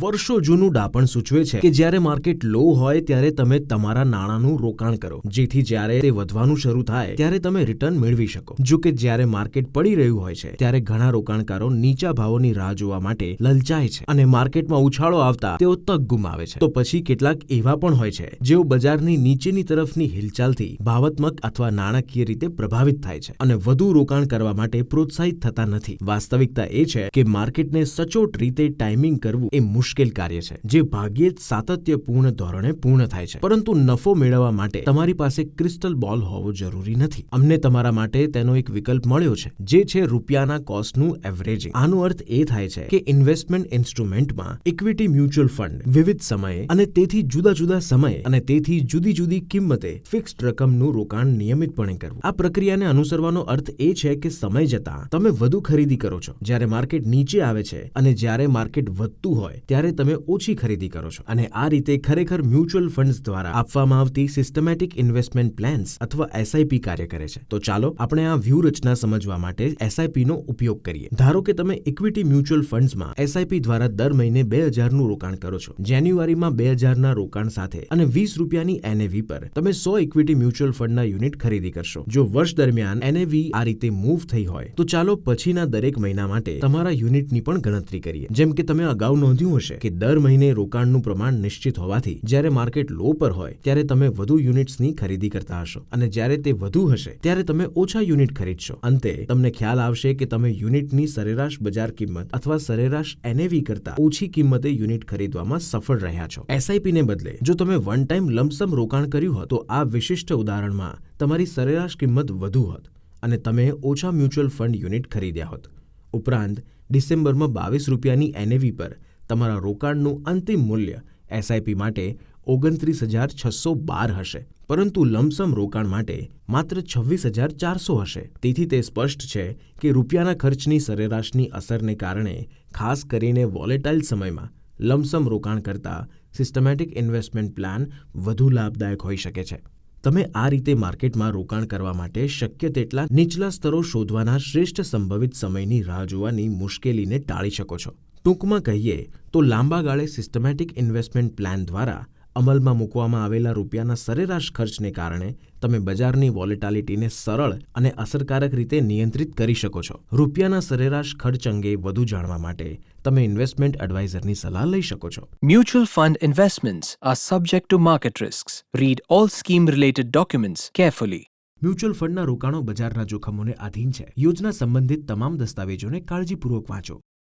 વર્ષો જૂનું ડાપણ સૂચવે છે કે જ્યારે માર્કેટ લો હોય ત્યારે તમે તમારા નાણાંનું રોકાણ કરો. જેથી જ્યારે તે વધવાનું શરૂ થાય, ત્યારે તમે રિટર્ન મેળવી શકો. જો કે જ્યારે માર્કેટ પડી રહ્યું હોય છે, ત્યારે ઘણા રોકાણકારો નીચા ભાવોની રાહ જોવા માટે લલચાય છે અને માર્કેટમાં ઉછાળો આવતા તેઓ તક ગુમાવે છે. તો પછી કેટલાક એવા પણ હોય છે, જેઓ બજારની નીચેની તરફની હિલચાલથી ભાવાત્મક અથવા નાણાકીય રીતે પ્રભાવિત થાય છે અને વધુ રોકાણ કરવા માટે પ્રોત્સાહિત થતા નથી. વાસ્તવિકતા એ છે કે માર્કેટને સચોટ રીતે ટાઈમિંગ કરવું એ કાર્ય છે, જે ભાગ્યે જ સાતત્યપૂર્ણ ધોરણે પૂર્ણ થાય છે. પરંતુ નફો મેળવવા માટે તમારી પાસે ક્રિસ્ટલ બોલ હોવો જરૂરી નથી. અમને તમારા માટે તેનો એક વિકલ્પ મળ્યો છે, જે છે રૂપિયાના કોસ્ટનું એવરેજિંગ આનો અર્થ એ થાય છે કે ઇન્વેસ્ટમેન્ટ ઇન્સ્ટ્રુમેન્ટમાં ઇક્વિટી મ્યુચ્યુઅલ ફંડ વિવિધ સમયે અને તેથી જુદા જુદા સમયે અને તેથી જુદી જુદી કિંમતે ફિક્સ્ડ રકમનું રોકાણ નિયમિતપણે કરવું. આ પ્રક્રિયાને અનુસરવાનો અર્થ એ છે કે સમય જતાં તમે વધુ ખરીદી કરો છો. જ્યારે માર્કેટ નીચે આવે છે અને જ્યારે માર્કેટ વધતું હોય ત્યારે તમે ઓછી ખરીદી કરો છો. અને આ રીતે ખરેખર મ્યુચ્યુઅલ ફંડ્સ દ્વારા આપવામાં આવતી સિસ્ટમેટિક ઇન્વેસ્ટમેન્ટ પ્લાન્સ અથવા એસઆઈપી કાર્ય કરે છે. તો ચાલો આપણે આ વ્યૂહરચના સમજવા માટે એસઆઈપી નો ઉપયોગ કરીએ. ધારો કે તમે ઇક્વિટી મ્યુચ્યુઅલ ફંડ્સમાં એસઆઈપી દ્વારા દર મહિને બે હજારનું રોકાણ કરો છો. જાન્યુઆરીમાં બે હજારના રોકાણ સાથે અને વીસ રૂપિયાની એનએવી પર તમે સો ઇક્વિટી મ્યુચ્યુઅલ ફંડના યુનિટ ખરીદી કરશો. જો વર્ષ દરમિયાન એનએવી આ રીતે મૂવ થઈ હોય, તો ચાલો પછીના દરેક મહિના માટે તમારા યુનિટની પણ ગણતરી કરીએ. જેમ કે તમે અગાઉ નોંધ્યું હશે? કે દર મહિને રોકાણનું પ્રમાણ નિશ્ચિત હોવાથી જ્યારે માર્કેટ લો પર હોય, ત્યારે તમે વધુ યુનિટ્સની ખરીદી કરતા હશો. અને જ્યારે તે વધુ હશે, ત્યારે તમે ઓછા યુનિટ ખરીદશો. અંતે, તમને ખ્યાલ આવશે કે તમે યુનિટની સરેરાશ બજાર કિંમત અથવા સરેરાશ એનએવી કરતા ઓછી કિંમતે યુનિટ ખરીદવામાં સફળ રહ્યા છો. એસઆઈપી ને બદલે, જો તમે વન ટાઈમ લમસમ રોકાણ કર્યું હોત, તો આ વિશિષ્ટ ઉદાહરણમાં તમારી સરેરાશ કિંમત વધુ હોત અને તમે ઓછા મ્યુચ્યુઅલ ફંડ યુનિટ ખરીદ્યા હોત. ઉપરાંત, ડિસેમ્બરમાં બાવીસ રૂપિયાની એનએવી પર તમારા રોકાણનું અંતિમ મૂલ્ય એસઆઈપી માટે ઓગણત્રીસ હજાર છસો બાર હશે, પરંતુ લમસમ રોકાણ માટે માત્ર છવ્વીસ હજાર ચારસો હશે. તેથી તે સ્પષ્ટ છે કે રૂપિયાના ખર્ચની સરેરાશની અસરને કારણે ખાસ કરીને વોલેટાઇલ સમયમાં લમસમ રોકાણ કરતા સિસ્ટમેટિક ઇન્વેસ્ટમેન્ટ પ્લાન વધુ લાભદાયક હોઈ શકે છે. તમે આ રીતે માર્કેટમાં રોકાણ કરવા માટે શક્ય તેટલા નીચલા સ્તરો શોધવાના શ્રેષ્ઠ સંભવિત સમયની રાહ જોવાની મુશ્કેલીને ટાળી શકો છો. ટૂંકમાં કહીએ તો લાંબા ગાળે સિસ્ટમેટિક ઇન્વેસ્ટમેન્ટ પ્લાન દ્વારા અમલમાં મૂકવામાં આવેલા રૂપિયાના સરેરાશ ખર્ચને કારણે તમે બજારની વોલેટાલિટીને સરળ અને અસરકારક રીતે નિયંત્રિત કરી શકો છો. રૂપિયાના સરેરાશ ખર્ચ અંગે વધુ જાણવા માટે તમે ઇન્વેસ્ટમેન્ટ એડવાઇઝરની સલાહ લઈ શકો છો. Mutual fund investments are subject to market risks. Read all scheme related documents carefully mutual ફંડના રોકાણો બજારના જોખમોને આધીન છે. યોજના સંબંધિત તમામ દસ્તાવેજોને કાળજીપૂર્વક વાંચો.